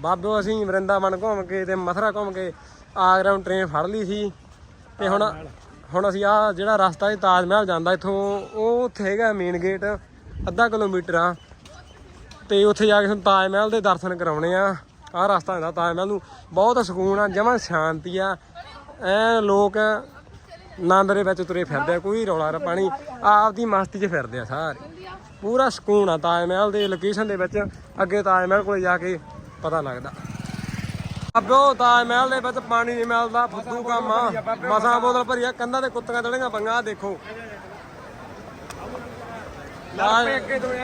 ਬਾਬਿਓ ਅਸੀਂ ਵਰਿੰਦਾਵਨ ਘੁੰਮ ਕੇ ਤੇ ਮਥੁਰਾ ਘੁੰਮ ਕੇ ਆਗਰਾ ਨੂੰ ਟ੍ਰੇਨ ਫੜ ਲਈ ਸੀ ਤੇ ਹੁਣ ਹੁਣ ਅਸੀਂ ਆ ਜਿਹੜਾ ਰਸਤਾ ਇਹ ਤਾਜ ਮਹਿਲ ਜਾਂਦਾ ਇੱਥੋਂ ਉਹ ਉੱਥੇ ਹੈਗਾ ਮੇਨ ਗੇਟ ਅੱਧਾ ਕਿਲੋਮੀਟਰ ਆ। ਤੇ ਉੱਥੇ ਜਾ ਕੇ ਤੁਹਾਨੂੰ ਤਾਜ ਮਹਿਲ ਦੇ ਦਰਸ਼ਨ ਕਰਾਉਣੇ ਆ। ਆਹ ਰਸਤਾ ਹੁੰਦਾ ਤਾਜ ਮਹਿਲ ਨੂੰ। ਬਹੁਤ ਸਕੂਨ ਆ ਜਮਾਂ ਸ਼ਾਂਤੀ ਆ। ਐ ਲੋਕ ਆਨੰਦ ਦੇ ਵਿੱਚ ਤੁਰੇ ਫਿਰਦੇ ਆ ਕੋਈ ਰੌਲਾ ਰ ਪਾਣੀ। ਆਪਦੀ ਮਸਤੀ 'ਚ ਫਿਰਦੇ ਆ ਸਾਰੇ। ਪੂਰਾ ਸਕੂਨ ਆ ਤਾਜ ਮਹਿਲ ਦੇ ਲੋਕੇਸ਼ਨ ਦੇ ਵਿੱਚ। ਅੱਗੇ ਤਾਜ ਮਹਿਲ ਕੋਲੇ ਜਾ ਕੇ ਪਤਾ ਲੱਗਦਾ ਅੱਬੋ ਤਾਜ ਮਹਿਲ ਦੇ ਵਿੱਚ ਪਾਣੀ ਨਹੀਂ ਮਿਲਦਾ ਫੁੱਦੂ ਕੰਮ ਆ ਮਸਾਂ ਬੋਤਲ ਭਰੀ ਆ ਕੰਧਾਂ ਤੇ ਕੁੱਤੀਆਂ ਦੜੀਆਂ ਪੰਗਾ ਆਹ ਦੇਖੋ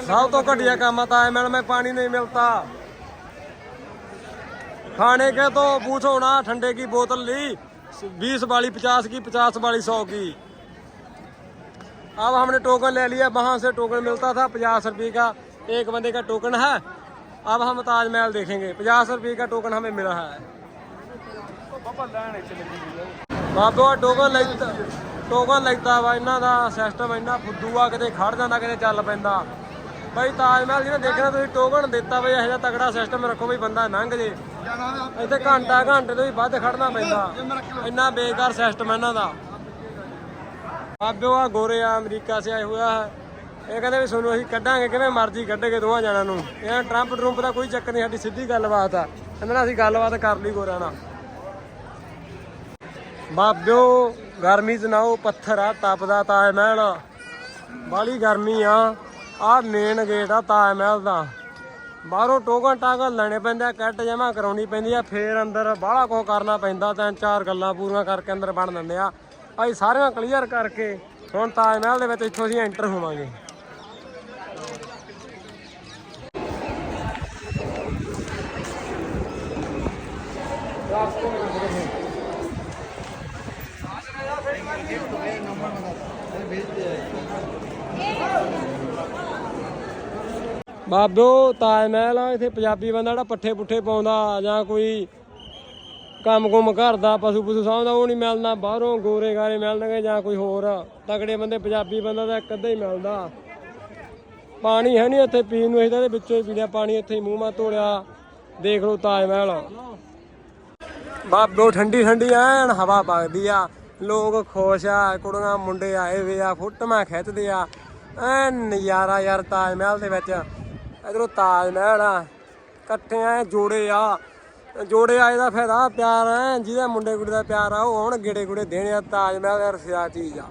ਸਭ ਤੋਂ ਘਟੀਆ ਕੰਮ ਆ ਤਾਜ ਮਹਿਲ ਮੈਂ ਪਾਣੀ ਨਹੀਂ ਮਿਲਦਾ खाने के तो पूछो ना ठंडे की बोतल ली बीस वाली पचास की पचास वाली सौ की अब हमने टोकन ले लिया वहां से टोकन मिलता था पचास रुपये का एक बंदे का टोकन है अब हम ताजमहल देखेंगे पचास रुपये का टोकन हमें मिला है ਬਾਬਾ ਟੋਕਨ ਲੈਤਾ ਟੋਕਨ ਲੈਤਾ ਵਾ ਇਹਨਾਂ ਦਾ ਸਿਸਟਮ ਇੰਨਾ ਫੁੱਦੂ ਆ ਕਿਤੇ ਖੜ ਜਾਂਦਾ ਕਿਤੇ ਚੱਲ ਪੈਂਦਾ ਬਈ ਤਾਜ ਮਹਿਲ ਜਿਹਨੇ ਦੇਖਣਾ ਤੁਸੀਂ ਟੋਕਨ ਦਿੱਤਾ ਬਈ ਇਹੋ ਜਿਹਾ ਤਗੜਾ ਸਿਸਟਮ ਰੱਖੋ ਬਈ ਬੰਦਾ ਲੰਘ ਜੇ ਇੱਥੇ ਘੰਟਾ ਘੰਟੇ ਤੋਂ ਵੀ ਵੱਧ ਖੜਨਾ ਪੈਂਦਾ ਇੰਨਾ ਬੇਕਾਰ ਸਿਸਟਮ ਇਹਨਾਂ ਦਾ ਬਾਬਿਓ ਆ ਗੋਰੇ ਆ ਅਮਰੀਕਾ ਸੇ ਆਏ ਹੋਇਆ ਹੈ ਇਹ ਕਹਿੰਦੇ ਵੀ ਤੁਹਾਨੂੰ ਅਸੀਂ ਕੱਢਾਂਗੇ, ਕਿਵੇਂ ਮਰਜ਼ੀ ਕੱਢੇਗੇ ਦੋਵਾਂ ਜਣਾਂ ਨੂੰ। ਇਹ ਟਰੰਪ ਟਰੰਪ ਦਾ ਕੋਈ ਚੱਕਰ ਨਹੀਂ, ਸਾਡੀ ਸਿੱਧੀ ਗੱਲਬਾਤ ਆ। ਇਹਨਾਂ ਨਾਲ ਅਸੀਂ ਗੱਲਬਾਤ ਕਰ ਲਈ ਗੋਰਿਆਂ ਨਾਲ। ਬਾਬਿਓ, ਗਰਮੀ ਚ ਨਾਓ, ਪੱਥਰ ਆ, ਤਪਦਾ ਤਾਜ ਮਹਿਲ। ਬਾਲੀ ਗਰਮੀ ਆ। ਆ ਮੇਨ ਗੇਟ ਆ ਤਾਜ ਮਹਿਲ ਦਾ। ਬਾਹਰੋਂ ਟੋਕਨ ਟਾਕਨ ਲੈਣੇ ਪੈਂਦੇ ਆ, ਕੱਟ ਜਮਾ ਕਰਾਉਣੀ ਪੈਂਦੀ ਆ। ਫੇਰ ਅੰਦਰ ਬਾਹਲਾ ਕੁਝ ਕਰਨਾ ਪੈਂਦਾ, ਤਿੰਨ ਚਾਰ ਗੱਲਾਂ ਪੂਰੀਆਂ ਕਰਕੇ ਅੰਦਰ ਬਣ ਦਿੰਦੇ ਆ। ਅਸੀਂ ਸਾਰੀਆਂ ਕਲੀਅਰ ਕਰਕੇ ਹੁਣ ਤਾਜ ਮਹਿਲ ਦੇ ਵਿੱਚ ਇੱਥੋਂ ਅਸੀਂ ਐਂਟਰ ਹੋਵਾਂਗੇ। ਬਾਬਿਓ ਤਾਜ ਮਹਿਲ ਆ, ਇੱਥੇ ਪੰਜਾਬੀ ਬੰਦਾ ਜਿਹੜਾ ਪੱਠੇ ਪੁੱਠੇ ਪਾਉਂਦਾ ਜਾਂ ਕੋਈ ਕੰਮ ਕੁਮ ਕਰਦਾ ਪਸ਼ੂ ਪਸ਼ੂ ਸਾਂਭਦਾ, ਉਹ ਨਹੀਂ ਮਿਲਣਾ। ਬਾਹਰੋਂ ਗੋਰੇ ਗਾਰੇ ਮਿਲਣਗੇ ਜਾਂ ਕੋਈ ਹੋਰ। ਤਗੜੇ ਬੰਦੇ, ਪੰਜਾਬੀ ਬੰਦਾ ਤਾਂ ਇੱਕ ਅੱਧਾ ਹੀ ਮਿਲਦਾ। ਪਾਣੀ ਹੈ ਨਹੀਂ ਇੱਥੇ ਪੀਣ ਨੂੰ, ਅਸੀਂ ਤਾਂ ਵਿੱਚੋਂ ਹੀ ਪੀਣਾ ਪਾਣੀ ਇੱਥੇ ਹੀ ਮੂੰਹ ਮਾ ਤੋੜਿਆ ਦੇਖ ਲਓ ਤਾਜ ਮਹਿਲ ਬਾਬੋ ਠੰਡੀ ਠੰਡੀ ਐਨ ਹਵਾ ਵਗਦੀ ਆ। ਲੋਕ ਖੁਸ਼ ਆ ਕੁੜੀਆਂ ਮੁੰਡੇ ਆਏ ਵੇ ਆ ਫੋਟੋਆਂ ਖਿੱਚਦੇ ਆ। ਐਨ ਨਜ਼ਾਰਾ ਯਾਰ ਤਾਜ ਮਹਿਲ ਦੇ ਵਿੱਚ। ਇਧਰੋਂ ਤਾਜ ਮਹਿਲ ਆ। ਇਕੱਠੇ ਐ ਜੋੜੇ ਆ। ਜੋੜੇ ਆਏ ਦਾ ਫਾਇਦਾ ਪਿਆਰ ਐ ਜਿਹਦਾ ਮੁੰਡੇ ਕੁੜੀ ਦਾ ਪਿਆਰ ਆ ਉਹ ਹੁਣ ਗੇੜੇ ਗੁੜੇ ਦੇਣੇ ਆ ਤਾਜ ਮਹਿਲ ਯਾਰ ਸਿਆ ਚੀਜ਼ ਆ।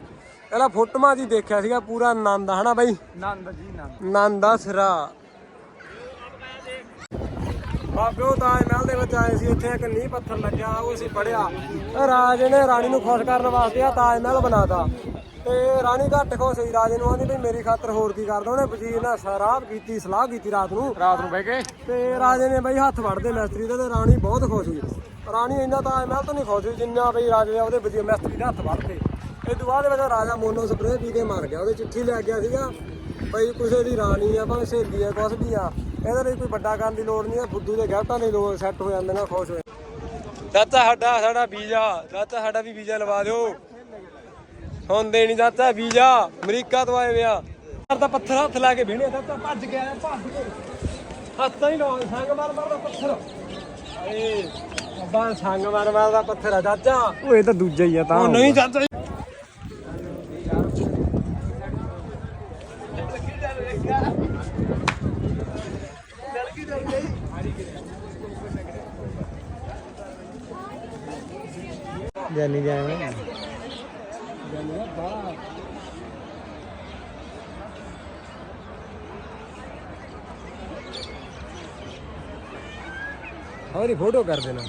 ਪਹਿਲਾਂ ਫੋਟੋਆਂ ਜੀ ਦੇਖਿਆ ਸੀਗਾ ਪੂਰਾ ਆਨੰਦ ਆ, ਹਨਾ ਬਾਈ? ਨੰਦ ਜੀ ਨੰਦ ਆਨੰਦ ਆ ਸਿਰਾ। ਬਾਬਿਓ ਤਾਜ ਮਹਿਲ ਦੇ ਵਿੱਚ ਆਏ ਸੀ? ਇੱਥੇ ਇੱਕ ਨੀਂਹ ਪੱਥਰ ਲੱਗਿਆ ਉਹ ਅਸੀਂ ਪੜਿਆ ਰਾਜੇ ਨੇ ਰਾਣੀ ਨੂੰ ਖੁਸ਼ ਕਰਨ ਵਾਸਤੇ ਆ ਤਾਜ ਮਹਿਲ ਬਣਾਤਾ। ਤੇ ਰਾਣੀ ਘੱਟ ਖੁਸ਼ ਹੋਈ। ਰਾਜੇ ਨੂੰ ਆਂਦੀ ਵੀ ਮੇਰੀ ਖਾਤਰ ਹੋਰ ਕੀ ਕਰਦਾ ਉਹਨੇ ਵਜ਼ੀਰ ਨਾਲ ਸ਼ਰਾਬ ਕੀਤੀ ਸਲਾਹ ਕੀਤੀ ਰਾਤ ਨੂੰ। ਰਾਤ ਨੂੰ ਬਹਿ ਕੇ? ਤੇ ਰਾਜੇ ਨੇ ਬਈ ਹੱਥ ਵੜਦੇ ਮਿਸਤਰੀ ਦੇ ਤੇ ਰਾਣੀ ਬਹੁਤ ਖੁਸ਼ ਹੋਈ। ਰਾਣੀ ਇੰਨਾ ਤਾਜ ਮਹਿਲ ਤੋਂ ਨਹੀਂ ਖੁਸ਼ ਹੋਈ ਜਿੰਨਾ ਬਈ ਰਾਜੇ ਉਹਦੇ ਵਜ਼ੀਰ ਮਿਸਤਰੀ ਦੇ ਹੱਥ ਵੜਦੇ ਇਹ ਤੋਂ ਬਾਅਦ ਵਿੱਚ ਰਾਜਾ ਮੋਨੋ ਸਪਰੇਅ ਪੀ ਕੇ ਮਰ ਗਿਆ। ਉਹਦੇ ਚਿੱਠੀ ਲੈ ਗਿਆ ਸੀਗਾ ਬਈ ਕਿਸੇ ਦੀ ਰਾਣੀ ਆ ਭਾਵੇਂ ਸਹੇਲੀ ਆ ਕੁਛ ਵੀ ਆ। ਇਹਦੇ ਲਈ ਕੋਈ ਵੱਡਾ ਕਰਨ ਦੀ ਲੋੜ ਨਹੀਂ ਆ ਫੁੱਦੂ ਦੇ ਗਿਫਟਾਂ ਦੀ ਲੋੜ ਸੈੱਟ ਹੋ ਜਾਂਦੇ ਨੇ ਖੁਸ਼ ਹੋ ਚਾਚਾ ਸਾਡਾ ਸਾਡਾ ਵੀਜ਼ਾ ਚਾਚਾ ਸਾਡਾ ਵੀ ਵੀਜ਼ਾ ਲਵਾ ਦਿਓ। ਹੁੰਦੇ ਨਹੀਂ ਚਾਚਾ ਵੀਜ਼ਾ ਅਮਰੀਕਾ ਤੋਂ ਆਏ ਵਿਆ ਦਾ ਪੱਥਰ ਹੱਥ ਲਾ ਕੇ ਬਹਿਣੇ ਚਾਚਾ ਭੱਜ ਗਿਆ ਭੱਜ ਕੇ। ਹੱਥਾਂ ਹੀ ਲਾਉਂ ਸੰਗ ਮਾਰ ਮਾਰ ਦਾ ਪੱਥਰ। ਏ ਅੱਬਾ ਸੰਗ ਮਾਰ ਮਾਰ ਦਾ ਪੱਥਰ ਆ ਉਹ ਇਹ ਤਾਂ ਦੂਜਾ ਹੀ ਆ ਤਾਂ। ਉਹ ਨਹੀਂ ਚਾਚਾ ਜਾਨੀ ਜਾਵੇਂ ਹਮਾਰੀ ਫੋਟੋ ਕਰ ਦੇਣਾ।